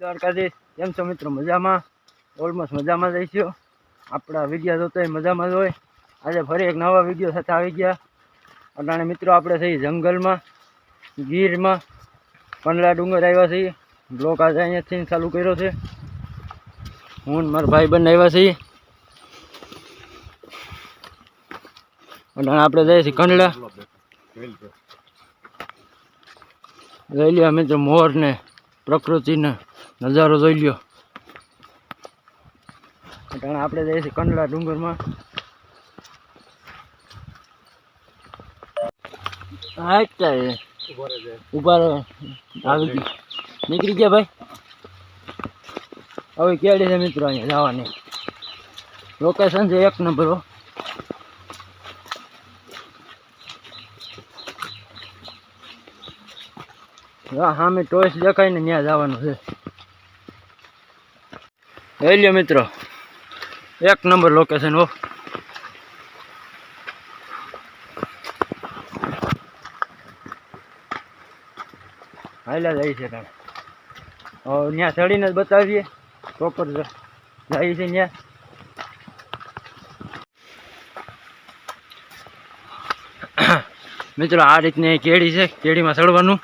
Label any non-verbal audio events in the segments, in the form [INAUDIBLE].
દ્વારકાધીશ, કેમ છો મિત્રો? મજામાં? ઓલમોસ્ટ મજામાં જઈશું આપણા વીડિયો જોતો મજામાં જ હોય. આજે ફરી એક નવા વીડિયો સાથે આવી ગયા. અટાણે મિત્રો, આપણે થઈ જંગલમાં, ગીરમાં કંડલા ડુંગર આવ્યા છીએ. બ્લોક આજે અહીંયાથી ચાલુ કર્યો છે. હું મારા ભાઈ બંને આવ્યા છીએ. અટાણે આપણે જઈએ છીએ કંડલા. લઈ લ્યો મિત્રો મોર ને પ્રકૃતિને. નજારો જોઈ લ્યો. અટાણે આપણે જઈએ છીએ કંડલા ડુંગરમાં. હા ક્યાં ઊભા રહે. આવી ગઈ. નીકળી ગયા ભાઈ. હવે કેડી છે મિત્રો અહીંયા જવાની. લોકેશન છે એક નંબર હો. હા, સામે ટોયસ દેખાય ને ત્યાં જવાનું છે. લઈ લ્યો મિત્રો. એક નંબર લોકેશન હો. હાલ્યા જાય છે તમે. ત્યાં ચડીને જ બતાવીએ. પ્રોપર જાય છે ત્યાં [COUGHS] મિત્રો, આ રીતની કેળી છે. કેળીમાં ચડવાનું.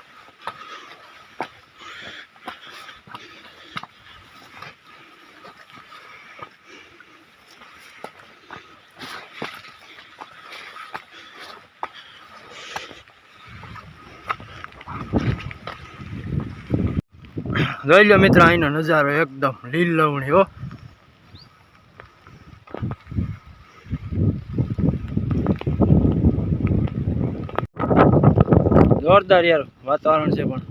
જોઈ લો મિત્રો અહીંનો નજારો એકદમ લીલવણી હો. જોરદાર યાર વાતાવરણ છે પણ.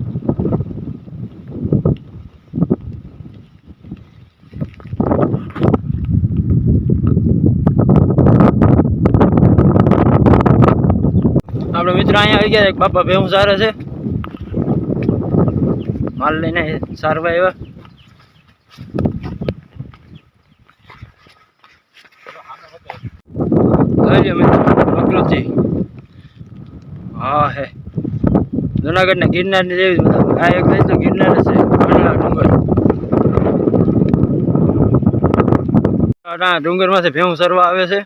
આપણે મિત્રો અહીંયા આવી ગયા બાપા ભેવું સારા છે. માલ લઈને સારવા આવ્યા. હા, હે. જુનાગઢ ને ગિરનારની જેવી આ એક તો ગિરનાર છે કંડલા ડુંગર. માંથી ભેહું સરવા આવે છે.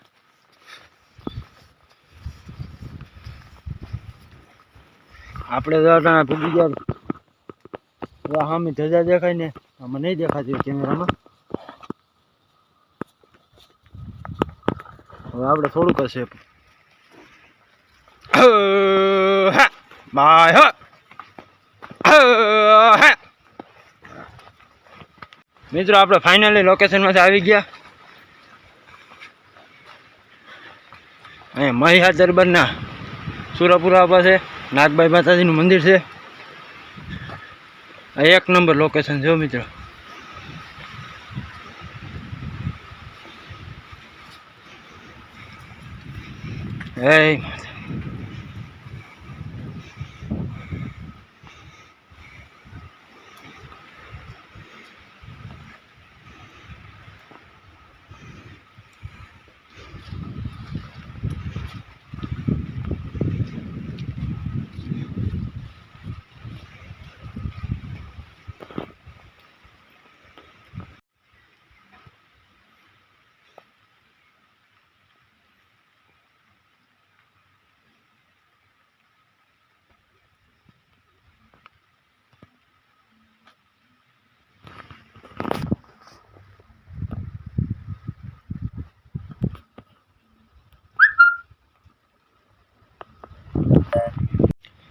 આપણે તો પૂગી ગયા. સામે ધજા દેખાય ને, આમાં નહીં દેખાતી કેમેરામાં. હવે આપણે થોડુંક હશે. બાય મિત્રો, આપણે ફાઇનલી લોકેશનમાંથી આવી ગયા. અહીંયા મહિહા દરબારના સુરાપુરા પાસે નાગબાઈ માતાજીનું મંદિર છે. એક નંબર લોકેશન જો મિત્રો. હે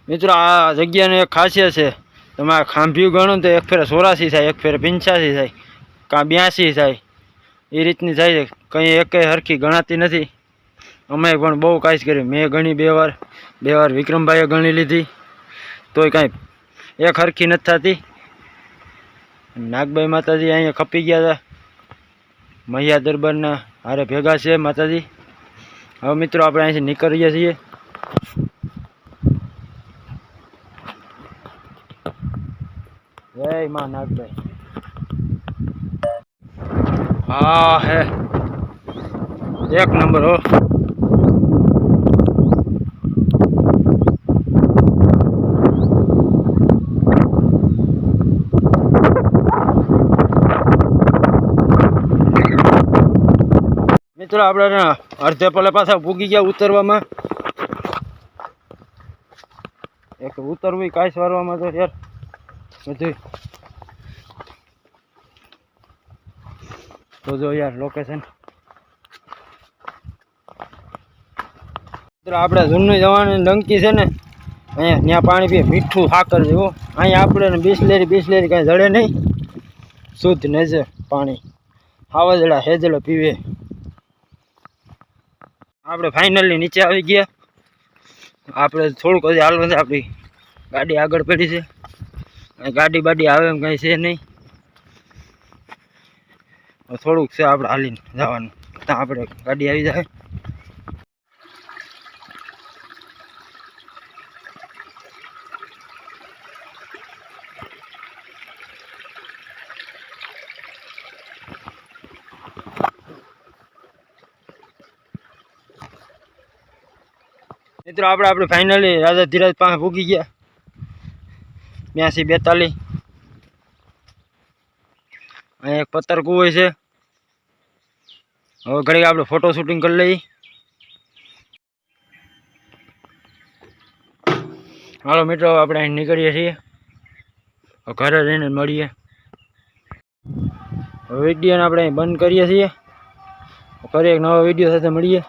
મિત્રો, આ જગ્યાની એક ખાસિયત છે. તમે આ ગણું ગણો તો એક ફેર ચોરાસી થાય, એક ફેર પંચ્યાસી થાય, કાં બ્યાસી થાય. એ રીતની થાય છે. કંઈ એકેય હરખી ગણાતી નથી. અમે પણ બહુ કાંઈ કર્યું મેં ગણી બે વાર. બે વાર વિક્રમભાઈએ ગણી લીધી. તોય કાંઈ એક હરખી નથી થતી. નાગભાઈ માતાજી અહીંયા ખપી ગયા હતા. મૈયા દરબારના હારે ભેગા છે માતાજી. હવે મિત્રો, આપણે અહીંથી નીકળીએ છીએ. જય માં નાગભાઈ હા, હે. એક નંબર, હો. મિત્રો, આપણે અડધે પલે પાછા ભૂગી ગયા ઉતરવામાં. એક ઉતરવી કાંઈ સારવામાં તો યાર. બધું તો જો યાર લોકેશન મિત્રો, આપણે જૂનું જવાની ડંકી છે ને, અહીંયા ત્યાં પાણી પીએ મીઠું સાકર જેવું. અહીંયા આપણે બિસલેરી બિસલેરી કાંઈ જડે નહીં. શુદ્ધ નજર પાણી. હાવજડા હેજડો પીવે. આપણે ફાઇનલી નીચે આવી ગયા. આપણે થોડુંક હજી હાલ આપણી ગાડી આગળ પડી છે. ગાડી બાડી આવે એમ કાંઈ છે નહીં. થોડુંક છે આપણે હાલીને જવાનું. ત્યાં આપણે ગાડી આવી જાય. મિત્રો, આપણે આપણે ફાઇનલી રાજા ધીરજ પાસે ભૂગી ગયા. બ્યાસી બેતાલીસ. અહીંયા એક પથ્થર કુવો છે. હવે ઘડીક આપણે ફોટો શૂટિંગ કરી લઈએ. હાલો મિત્રો આપણે અહીં નીકળીએ છીએ. ઘરે જઈને મળીએ. વિડીયોને આપણે અહીં બંધ કરીએ છીએ. ફરી એક નવા વીડિયો સાથે મળીએ.